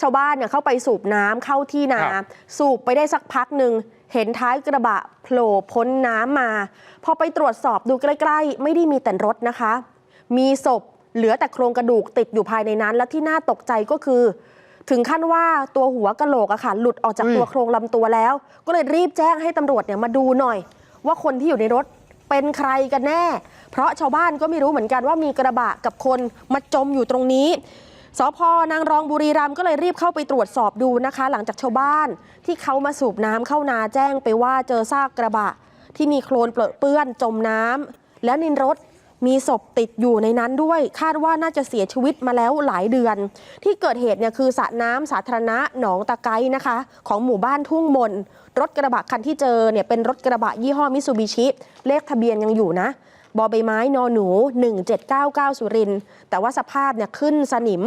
ชาวบ้านเนี่ยเข้าไปสูบน้ำเข้าที่นา ครับ สูบไปได้สักพักหนึ่ง เห็นท้ายกระบะโผล่พ้นน้ำมา พอไปตรวจสอบดูใกล้ ๆ ไม่ได้มีแต่รถนะคะ มีศพเหลือแต่โครงกระดูกติดอยู่ภายในนั้น และที่น่าตกใจก็คือ ถึงขั้นว่าตัวหัวกะโหลกอะค่ะหลุดออกจากเฮ้ยตัวโครงลำตัวแล้ว ก็เลยรีบแจ้งให้ตำรวจเนี่ยมาดูหน่อย ว่าคนที่อยู่ในรถเป็นใครกันแน่ เพราะชาวบ้านก็ไม่รู้เหมือนกันว่ามีกระบะกับคนมาจมอยู่ตรงนี้ สพนางรองบุรีรัมย์ก็เลยรีบเข้าไปตรวจสอบดูนะคะ หลังจากชาวบ้านที่เขามาสูบน้ำเข้านาแจ้งไปว่าเจอซากกระบะ ที่มีโคลนเปรอะเปื้อนจมน้ำแล้วในรถมีศพติดอยู่ในนั้นด้วย คาดว่าน่าจะเสียชีวิตมาแล้วหลายเดือน ที่เกิดเหตุเนี่ยคือสระน้ำสาธารณะหนองตะไคร้นะคะ ของหมู่บ้านทุ่งมน รถกระบะคันที่เจอเนี่ยเป็นรถกระบะยี่ห้อมิซูบิชิเลขทะเบียนยังอยู่นะ บอใบไม้นอหนู 1799 สุริน แต่ว่าสภาพเนี่ยขึ้นสนิม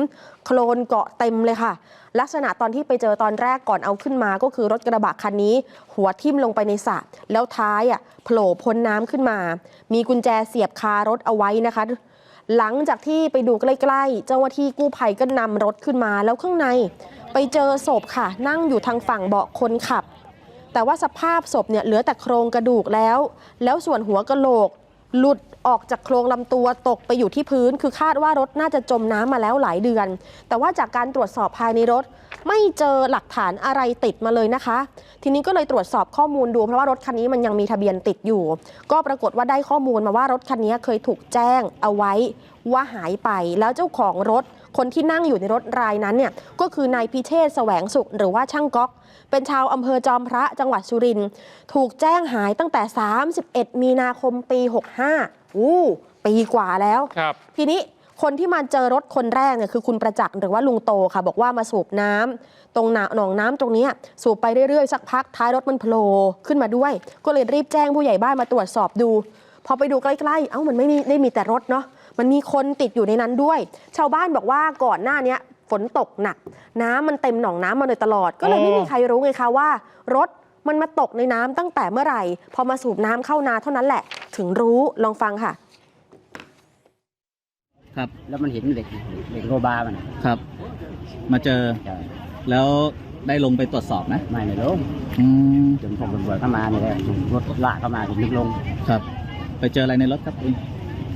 โคลนเกาะเต็มเลยค่ะ ลักษณะตอนที่ไปเจอตอนแรกก่อนเอาขึ้นมาก็คือรถกระบะคันนี้ หัวทิ่มลงไปในสระแล้วท้ายอะโผล่พ้นน้ำขึ้นมา มีกุญแจเสียบคารถเอาไว้นะคะ หลังจากที่ไปดูใกล้ๆ เจ้าหน้าที่กู้ภัยก็นำรถขึ้นมาแล้วข้างใน ไปเจอศพค่ะ นั่งอยู่ทางฝั่งเบาะคนขับ แต่ว่าสภาพศพเนี่ยเหลือแต่โครงกระดูกแล้ว แล้วส่วนหัวกะโหลก หลุดออกจากโครงลำตัวตกไปอยู่ที่พื้น คือคาดว่ารถน่าจะจมน้ำมาแล้วหลายเดือน แต่ว่าจากการตรวจสอบภายในรถ ไม่เจอหลักฐานอะไรติดมาเลยนะคะ ทีนี้ก็เลยตรวจสอบข้อมูลดู เพราะว่ารถคันนี้มันยังมีทะเบียนติดอยู่ ก็ปรากฏว่าได้ข้อมูลมาว่ารถคันนี้เคยถูกแจ้งเอาไว้ว่าหายไปแล้วเจ้าของรถ คนที่นั่งอยู่ในรถรายนั้นเนี่ยก็คือนายพิเชษฐ์แสวงสุขหรือว่าช่างก๊อก เป็นชาวอำเภอจอมพระจังหวัดสุรินทร์ถูกแจ้งหายตั้งแต่ 31 มีนาคมปี 65อู้ปีกว่าแล้วครับทีนี้คนที่มาเจอรถคนแรกเนี่ยคือคุณประจักษ์หรือว่าลุงโตค่ะ บอกว่ามาสูบน้ำตรงหนหนองน้ำตรงเนี้ยสูบไปเรื่อยๆ สักพักท้ายรถมันโผล่ขึ้นมาด้วย ก็เลยรีบแจ้งผู้ใหญ่บ้านมาตรวจสอบดู พอไปดูใกล้ๆ เอ้ามันไม่มีได้มีแต่รถเนาะ มันมีคนติดอยู่ในนั้นด้วย ชาวบ้านบอกว่าก่อนหน้าเนี้ยฝนตกหนัก น้ำมันเต็มหนองน้ำมาโดยตลอด ก็เลยไม่มีใครรู้ไงคะว่า รถมันมาตกในน้ำตั้งแต่เมื่อไหร่ พอมาสูบน้ำเข้านาเท่านั้นแหละ ถึงรู้ลองฟังค่ะ ครับแล้วมันเห็นเหล็กเหล็กโรบาร์มันครับ มาเจอใช่แล้วได้ลงไปตรวจสอบไหมไม่ในลงอืมจนพวกตำรวจเข้ามาเนี่ยแหละรถลากเข้ามาถึงลึกลงครับ ไปเจออะไรในรถครับคุณ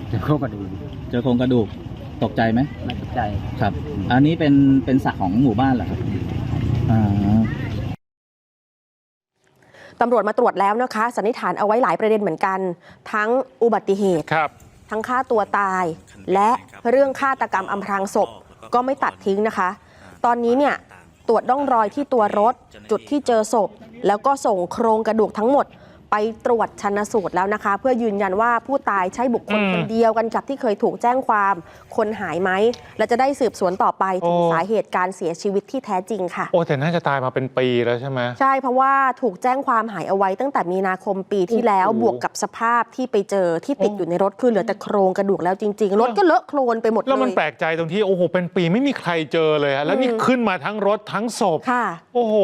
เจอโครงกระดูกเจอโครงกระดูกตกใจไหมไม่ตกใจครับ อันนี้เป็นเป็นสระของหมู่บ้านเหรอครับอ่าตำรวจมาตรวจแล้วนะคะ สันนิษฐานเอาไว้หลายประเด็นเหมือนกัน ทั้งอุบัติเหตุ ครับ ทั้งฆ่าตัวตาย และเรื่องฆาตกรรมอำพรางศพก็ไม่ตัดทิ้งนะคะ ตอนนี้เนี่ยตรวจร่องรอยที่ตัวรถ จุดที่เจอศพ แล้วก็ส่งโครงกระดูกทั้งหมด ไปตรวจชันสูตรแล้วนะคะ เพื่อยืนยันว่าผู้ตายใช่บุคคลอืมคนเดียวกันกับที่เคยถูกแจ้งความคนหายไหม และจะได้สืบสวนต่อไปถึงโอ้ สาเหตุการเสียชีวิตที่แท้จริงค่ะ โอ้แต่น่าจะตายมาเป็นปีแล้วใช่ไหม ใช่เพราะว่าถูกแจ้งความหายเอาไว้ตั้งแต่มีนาคมปีที่แล้วโอ้โหบวกกับสภาพที่ไปเจอที่ติดโอ้อยู่ในรถคือเหลือแต่โครงกระดูกแล้วจริง ๆ รถก็เลอะโคลนไปหมดเลยแล้วมันแปลกใจตรงที่โอ้โหเป็นปีไม่มีใครเจอเลยฮะแล้วนี่อืม ขึ้นมาทั้งรถทั้งศพ ค่ะ โอ้โห